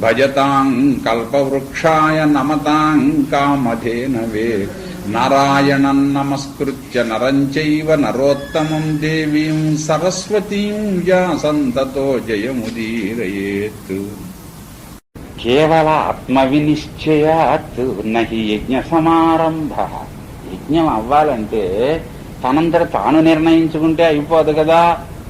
భజతాం కల్పవృక్షాయ నమతాం కామధేనవే నారాయణం నమస్కృత్య నరంచైవ నరోత్తమం దేవీం సరస్వతీం వ్యాసంతతో జయముదీరయేత్. కేవల ఆత్మవినిశ్చయాత్ నహి యజ్ఞ సమారంభ యజ్ఞం అవ్వాలంటే తనంతట తాను నిర్ణయించుకుంటే అయిపోదు కదా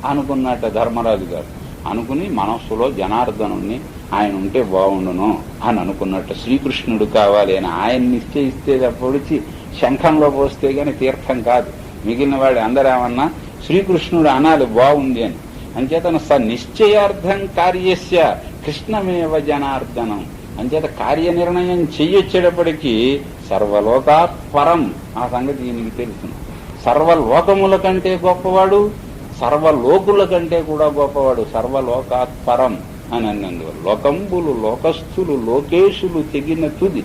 అనుకున్నట్ట ధర్మరాజు గారు. అనుకుని మనస్సులో జనార్దనుణ్ణి ఆయన ఉంటే బాగుండును అని అనుకున్నట్టు శ్రీకృష్ణుడు కావాలి అని ఆయన నిశ్చయిస్తే తప్పొడిచి శంఖంలో పోస్తే గాని తీర్థం కాదు. మిగిలిన వాడు అందరేమన్నా శ్రీకృష్ణుడు అనాలి బాగుంది అని. అంచేతను స నిశ్చయార్థం కార్యస్య కృష్ణమేవ జనార్దనం. అంచేత కార్యనిర్ణయం చెయ్యొచ్చేటప్పటికీ సర్వలోకాత్ పరం. ఆ సంగతి దీనికి తెలుసు. సర్వలోకముల కంటే గొప్పవాడు సర్వలోకుల కంటే కూడా గొప్పవాడు సర్వలోకాత్ పరం. అని అన్నందువల్ల లోకంబులు లోకస్థులు లోకేశులు తెగిన తుది.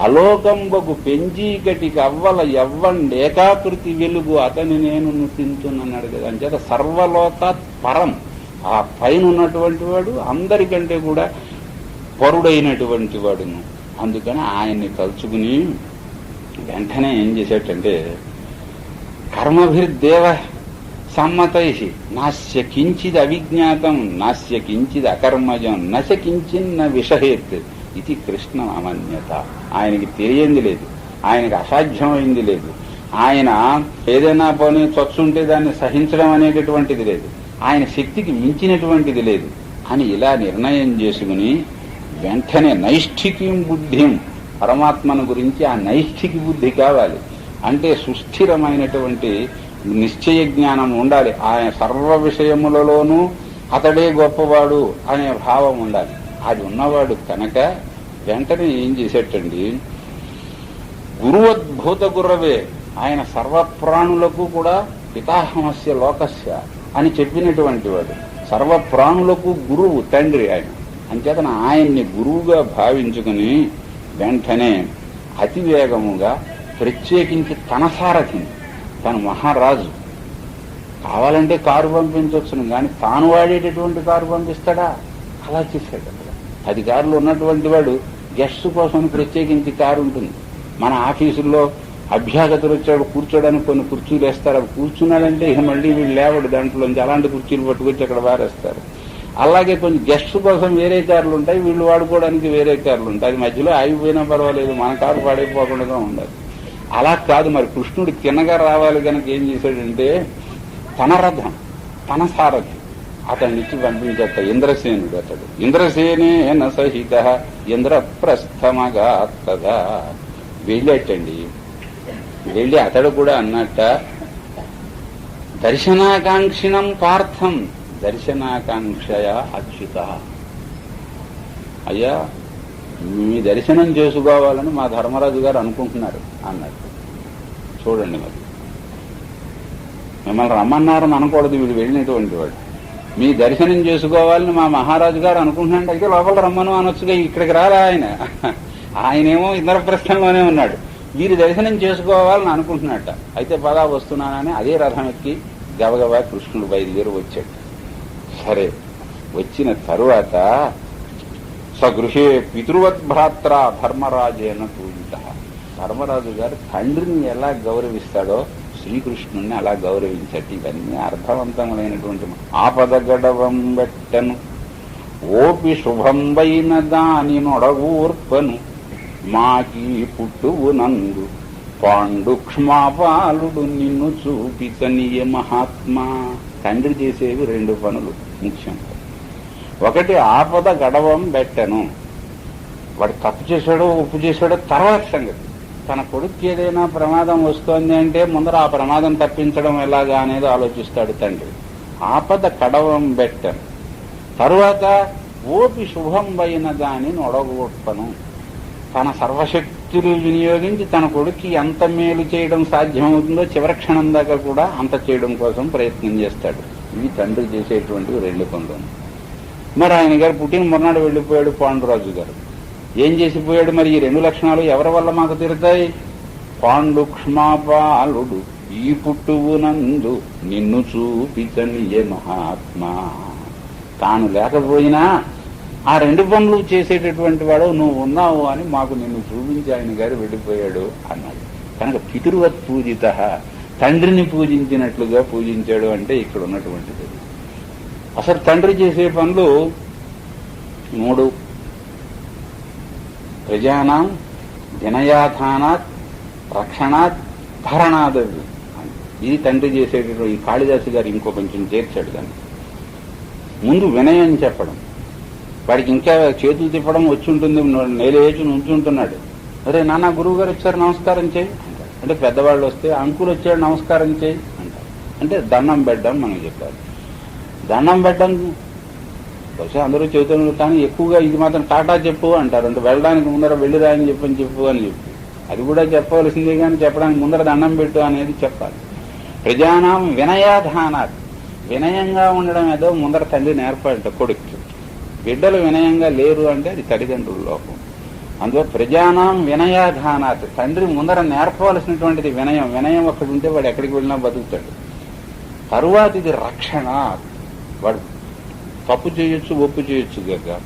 అలోకంబకు పెంజీకటికి అవ్వల ఎవ్వండేకాకృతి వెలుగు అతని నేను తింటున్నాడు కదా. అంచేత సర్వలోక పరం. ఆ పైన ఉన్నటువంటి వాడు అందరికంటే కూడా పరుడైనటువంటి వాడును. అందుకని ఆయన్ని తలుచుకుని వెంటనే ఏం చేసేటంటే కర్మభిర్దేవ సమ్మతై నాస్య కించిద్ అవిజ్ఞాతం నాస్య కించిద్ అకర్మజం నశ కించిన్న విషహేత్ ఇది కృష్ణ అమన్యత ఆయనకి తెలియంది లేదు. ఆయనకి అసాధ్యమైంది లేదు. ఆయన ఏదైనా పని చొచ్చుంటే దాన్ని సహించడం అనేటటువంటిది లేదు. ఆయన శక్తికి మించినటువంటిది లేదు. అని ఇలా నిర్ణయం చేసుకుని వెంటనే నైష్ఠికీం బుద్ధిం. పరమాత్మను గురించి ఆ నైష్ఠికి బుద్ధి కావాలి. అంటే సుస్థిరమైనటువంటి నిశ్చయ జ్ఞానం ఉండాలి. ఆయన సర్వ విషయములలోనూ అతడే గొప్పవాడు అనే భావం ఉండాలి. అది ఉన్నవాడు కనుక వెంటనే ఏం చేసేటండి? గురువద్భూత గుర్రవే. ఆయన సర్వప్రాణులకు కూడా పితాహమస్య లోకస్య అని చెప్పినటువంటి వాడు. సర్వప్రాణులకు గురువు తండ్రి ఆయన. అంచేతన ఆయన్ని గురువుగా భావించుకుని వెంటనే అతివేగముగా ప్రత్యేకించి తన సారథిని తను మహారాజు. కావాలంటే కారు పంపించవచ్చును కానీ తాను వాడేటటువంటి కారు పంపిస్తాడా? అలా చేశాడు అక్కడ. అధికారులు ఉన్నటువంటి వాడు గెస్ట్ కోసం ప్రత్యేకించి కారు ఉంటుంది. మన ఆఫీసుల్లో అభ్యాగతులు వచ్చాడు కూర్చోడానికి కొన్ని కుర్చీలు వేస్తారు. అవి కూర్చున్నాడంటే ఇక మళ్ళీ వీళ్ళు లేవడు దాంట్లోంచి. అలాంటి కుర్చీలు పట్టుకొచ్చి అక్కడ వారేస్తారు. అలాగే కొన్ని గెస్ట్ కోసం వేరే కార్లు ఉంటాయి వీళ్ళు వాడుకోవడానికి వేరే కార్లు ఉంటాయి. అది మధ్యలో ఆగిపోయినా పర్వాలేదు మన కారు పాడైపోకుండా ఉండాలి. అలా కాదు మరి. కృష్ణుడు తినగా రావాలి కనుక ఏం చేశాడంటే తన రథం తన సారథి అతన్ని ఇచ్చి పంపించేట ఇంద్రసేనుడు అతడు. ఇంద్రసేనేన సహిత ఇంద్రప్రస్థమగా తదా వెళ్ళేటండి. వెళ్ళి అతడు కూడా అన్నట్ట దర్శనాకాంక్షిణం పార్థం. దర్శనాకాంక్షయ అచ్యుత. అయ్యా మీ దర్శనం చేసుకోవాలని మా ధర్మరాజు గారు అనుకుంటున్నారు అన్నాడు చూడండి మరి. మిమ్మల్ని రమ్మన్నారని అనకూడదు వీడు వెళ్ళినటువంటి వాడు. మీ దర్శనం చేసుకోవాలని మా మహారాజు గారు అనుకుంటున్నాడు అయితే లోపల రమ్మను అనొచ్చుగా ఇక్కడికి రారా ఆయన? ఆయనేమో ఇంద్రప్రస్థంలోనే ఉన్నాడు. వీరి దర్శనం చేసుకోవాలని అనుకుంటున్నట్ట. అయితే పదా వస్తున్నానని అదే రథం ఎక్కి గబగబా కృష్ణుడు బయలుదేరి వచ్చాడు. సరే వచ్చిన తరువాత సగృహే పితృవద్భ్రాత్ర ధర్మరాజేన పూజిత. ధర్మరాజు గారు తండ్రిని ఎలా గౌరవిస్తాడో శ్రీకృష్ణుని అలా గౌరవించట్టు ఇవన్నీ అర్థవంతములైనటువంటి ఆపద గడవం బెట్టను ఓపి శుభంబైన దాని నొడగూర్పను. మాకి పుట్టువు నందు పాండు క్షమాపాలుడు నిన్ను చూపితనియ మహాత్మా. తండ్రి చేసేవి రెండు పనులు ముఖ్యం. ఒకటి ఆపద గడవం బెట్టను వాడు తప్పు చేశాడో ఉప్పు చేశాడో తర్వాత సంగతి. తన కొడుకు ఏదైనా ప్రమాదం వస్తోంది అంటే ముందర ఆ ప్రమాదం తప్పించడం ఎలాగా అనేది ఆలోచిస్తాడు తండ్రి. ఆపద కడవం బెట్టను తరువాత ఓపి శుభం పైన దాని నొడగొట్టను. తన సర్వశక్తులు వినియోగించి తన కొడుక్కి ఎంత మేలు చేయడం సాధ్యమవుతుందో చివరి క్షణం దాకా కూడా అంత చేయడం కోసం ప్రయత్నం చేస్తాడు. ఇవి తండ్రి చేసేటువంటి రెండు పనులు. మరి ఆయన గారు పుట్టిన మొన్నాడు వెళ్ళిపోయాడు పాండురాజు గారు. ఏం చేసిపోయాడు మరి ఈ రెండు లక్షణాలు ఎవరి వల్ల మాకు తీరుతాయి? పాండు క్షమాపాలుడు ఈ పుట్టువునందు నిన్ను చూపితనియే మహాత్మా. తాను లేకపోయినా ఆ రెండు పనులు చేసేటటువంటి వాడు నువ్వు ఉన్నావు అని మాకు నిన్ను చూపించి ఆయన గారు వెళ్ళిపోయాడు అన్నాడు. కనుక పితృవత్ పూజిత తండ్రిని పూజించినట్లుగా పూజించాడు అంటే ఇక్కడ ఉన్నటువంటిది. అసలు తండ్రి చేసే పనులు మూడు ప్రజానాం వినయాధానాత్ రక్షణాత్ భరణాదవి ఇది తండ్రి చేసేటటువంటి ఈ కాళిదాసు గారు ఇంకో కొంచెం చేర్చాడు దాన్ని. ముందు వినయం చెప్పడం. వాడికి ఇంకా చేతులు తిప్పడం వచ్చి ఉంటుంది నేలేచి నుంచుంటున్నాడు. అరే నాన్న గురువు గారు వచ్చారు నమస్కారం చేయి అంటే పెద్దవాళ్ళు వస్తే అంకులు వచ్చాడు నమస్కారం చేయి అంటారు అంటే దండం పెట్టడం మనం చెప్పాలి. దండం పెట్టడం బహుశా అందరూ చెబుతున్నారు కానీ ఎక్కువగా ఇది మాత్రం టాటా చెప్పు అంటారు. అంటే వెళ్ళడానికి ముందర వెళ్ళిరా అని చెప్పని చెప్పు అని చెప్పు. అది కూడా చెప్పవలసిందే కానీ చెప్పడానికి ముందర దండం పెట్టు అనేది చెప్పాలి. ప్రజానాం వినయాధానాత్ వినయంగా ఉండడం ఏదో ముందర తండ్రి నేర్పాడంట కొడుకు బిడ్డలు వినయంగా లేరు అంటే అది తల్లిదండ్రుల లోపం. అందులో ప్రజానాం వినయాధానాత్ తండ్రి ముందర నేర్పవలసినటువంటిది వినయం. వినయం ఒకటి ఉంటే వాడు ఎక్కడికి వెళ్ళినా బతుకుతాడు. తరువాత ఇది రక్షణ. వాడు తప్పు చేయొచ్చు ఒప్పు చేయొచ్చు గక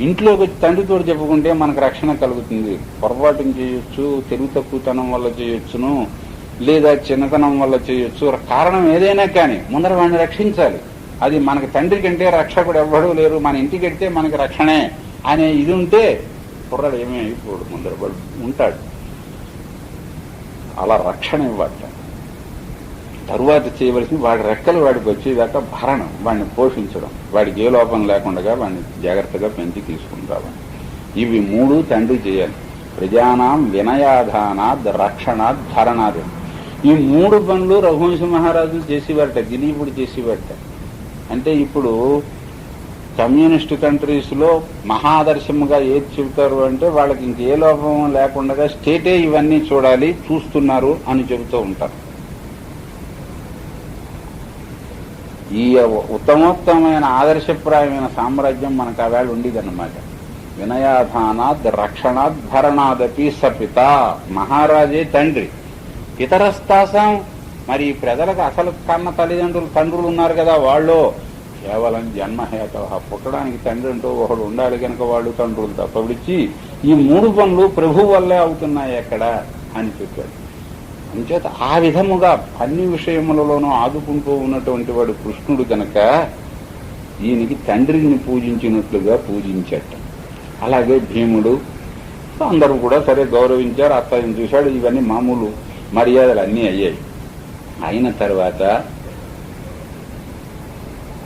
ఇంట్లోకి వచ్చి తండ్రితో చెప్పుకుంటే మనకు రక్షణ కలుగుతుంది. పొరపాటును చేయొచ్చు తెలుగు తక్కువతనం వల్ల చేయొచ్చును లేదా చిన్నతనం వల్ల చేయొచ్చు. కారణం ఏదైనా కానీ ముందర వాడిని రక్షించాలి. అది మనకు తండ్రి కంటే రక్షకుడు ఎవ్వడూ లేరు. మన ఇంటికి వెళ్తే మనకి రక్షణే అనే ఇది ఉంటే కుర్రాడు ఏమీ అయిపోడు ముందర ఉంటాడు. అలా రక్షణ ఇవ్వట తరువాత చేయవలసింది వాడి రెక్కలు వాడికి వచ్చేదాకా భరణం వాడిని పోషించడం. వాడికి ఏ లోపం లేకుండా వాడిని జాగ్రత్తగా పెంచి తీసుకుని రావాలి ఇవి మూడు తండ్రి చేయాలి. ప్రజానాం వినయాధానాద్ రక్షణాద్ ధరణాది. ఈ మూడు పనులు రఘువంశ మహారాజులు చేసేవారట దిలీపుడు చేసేవారట. అంటే ఇప్పుడు కమ్యూనిస్ట్ కంట్రీస్లో మహాదర్శముగా ఏది చెబుతారు అంటే వాళ్ళకి ఇంకే లోపం లేకుండా స్టేటే ఇవన్నీ చూడాలి చూస్తున్నారు అని చెబుతూ ఉంటారు. ఈ ఉత్తమోత్తమైన ఆదర్శప్రాయమైన సామ్రాజ్యం మనకు ఆవేళ ఉండేదన్నమాట. వినయాధానాద్ రక్షణాద్ భరణాదపి సపిత మహారాజే తండ్రి. ఇతరస్తాసం మరి ప్రజలకు అసలు కన్న తల్లిదండ్రులు తండ్రులు ఉన్నారు కదా వాళ్ళు. కేవలం జన్మహేత పుట్టడానికి తండ్రి అంటూ ఒకడు ఉండాలి కనుక వాళ్ళు తండ్రులు తప్ప విడిచి ఈ మూడు పనులు ప్రభు వల్లే అవుతున్నాయి ఎక్కడ అని చెప్పాడు. అంచేత ఆ విధముగా అన్ని విషయములలోనూ ఆదుకుంటూ ఉన్నటువంటి వాడు కృష్ణుడు గనక ఈయనకి తండ్రిని పూజించినట్లుగా పూజించట. అలాగే భీముడు అందరూ కూడా సరే గౌరవించారు అత్తయ్యను చూశాడు ఇవన్నీ మామూలు మర్యాదలు అన్నీ అయ్యాయి. అయిన తర్వాత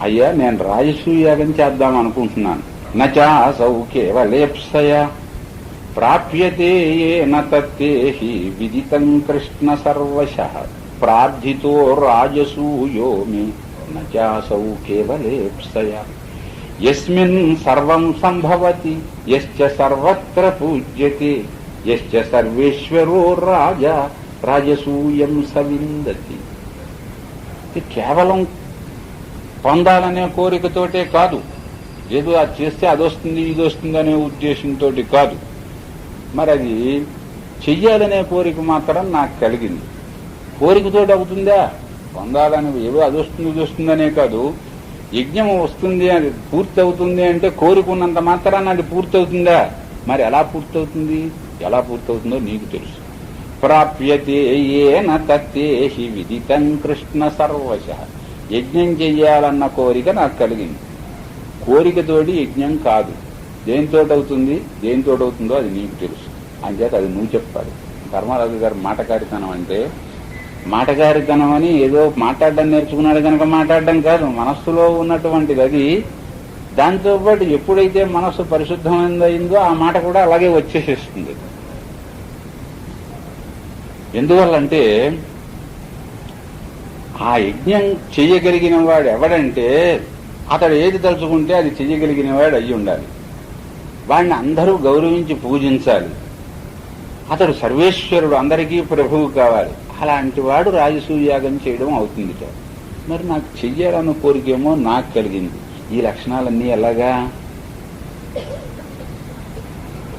అయ్యా నేను రాజసూయాగం చేద్దాం అనుకుంటున్నాను. నచాసౌ కేవలేప్సయ ప్రాప్యతే ఏన తత్తేహి విదితం కృష్ణ సర్వశ. ప్రార్థితో రాజసూయో మే నచాసౌ కేవలేప్సయ. యస్మిన్ సర్వం సంభవతి యశ్చ సర్వత్ర పూజ్యతే యశ్చ సర్వేశ్వరో రాజా రాజసూయం సవిందతి. ఇది కేవలం పొందాలనే కోరికతోటే కాదు. ఏదో అది చేస్తే అదొస్తుంది ఇది వస్తుంది అనే ఉద్దేశంతో కాదు. మరి అది చెయ్యాలనే కోరిక మాత్రం నాకు కలిగింది. కోరికతో అవుతుందా పొందాలని ఏదో అది వస్తుంది ఇది వస్తుందనే కాదు. యజ్ఞం వస్తుంది అది పూర్తి అవుతుంది అంటే కోరుకున్నంత మాత్రాన అది పూర్తి అవుతుందా మరి ఎలా పూర్తవుతుంది? ఎలా పూర్తవుతుందో నీకు తెలుసు. ప్రాప్యతే ఏన తత్తేహి విదితం కృష్ణ సర్వశ. యజ్ఞం చెయ్యాలన్న కోరిక నాకు కలిగింది. కోరికతోటి యజ్ఞం కాదు. దేనితోటి అవుతుంది దేనితోటి అవుతుందో అది నీకు తెలుసు. అంచేత అది నువ్వు చెప్తాడు ధర్మారాజు గారు మాటకారితనం అంటే మాటగారితనం అని ఏదో మాట్లాడడం నేర్చుకున్నాడు కనుక మాట్లాడడం కాదు. మనస్సులో ఉన్నటువంటిది అది. దాంతో పాటు ఎప్పుడైతే మనస్సు పరిశుద్ధమైందో ఆ మాట కూడా అలాగే వచ్చేసేస్తుంది. ఎందువల్లంటే ఆ యజ్ఞం చెయ్యగలిగిన వాడు ఎవడంటే అతడు ఏది తలుచుకుంటే అది చెయ్యగలిగిన వాడు అయ్యి ఉండాలి వాడిని అందరూ గౌరవించి పూజించాలి. అతడు సర్వేశ్వరుడు అందరికీ ప్రభువు కావాలి. అలాంటి వాడు రాజసూయాగం చేయడం అవుతుంది మరి నాకు చెయ్యాలన్న కోరికేమో నాకు కలిగింది. ఈ లక్షణాలన్నీ ఎలాగా?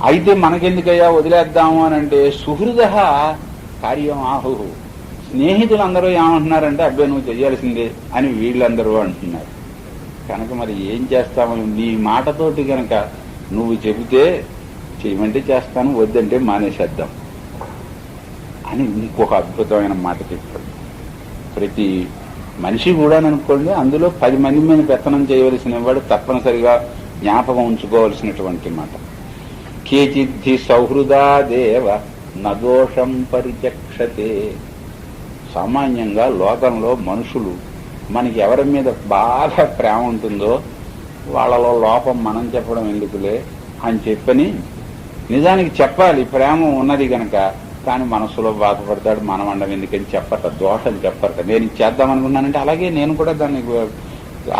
అయితే మనకెందుకయ్యా వదిలేద్దాము అని అంటే సుహృద కార్యం ఆహు స్నేహితులందరూ ఏమంటున్నారంటే అబ్బాయి నువ్వు చెయ్యాల్సిందే అని వీళ్ళందరూ అంటున్నారు. కనుక మరి ఏం చేస్తామని నీ మాటతోటి కనుక నువ్వు చెబితే చేయమంటే చేస్తాను వద్దంటే మానేసేద్దాం అని ఇంకొక అద్భుతమైన మాట చెప్పాడు. ప్రతి మనిషి కూడా అనుకోండి అందులో పది మంది మీద పెత్తనం చేయవలసిన వాడు తప్పనిసరిగా జ్ఞాపకం ఉంచుకోవలసినటువంటి మాట. కేచిద్ధి సౌహృదా దేవ నదోషం పరిచక్షతే. సామాన్యంగా లోకంలో మనుషులు మనకి ఎవరి మీద బాగా ప్రేమ ఉంటుందో వాళ్ళలో లోపం మనం చెప్పడం ఎందుకులే అని చెప్పని నిజానికి చెప్పాలి ప్రేమ ఉన్నది గనక కానీ మనసులో బాధపడతాడు మనం అండం ఎందుకని చెప్పట దోషం చెప్పరట నేను చేద్దాం అనుకున్నానంటే అలాగే నేను కూడా దాన్ని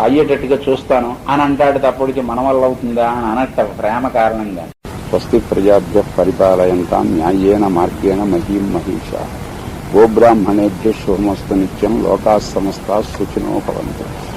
అయ్యేటట్టుగా చూస్తాను అని అంటాడు తప్పటికి మన వల్ల అవుతుందా అని అనట ప్రేమ కారణంగా. స్వస్తి ప్రజాభ్య పరిపాలయంతా న్యాయేన మార్గేణ మహీం మహిష. గోబ్రాహ్మణేభ్య శుభమస్తు నిత్యం లోకా సమస్త సుఖినో భవంతు.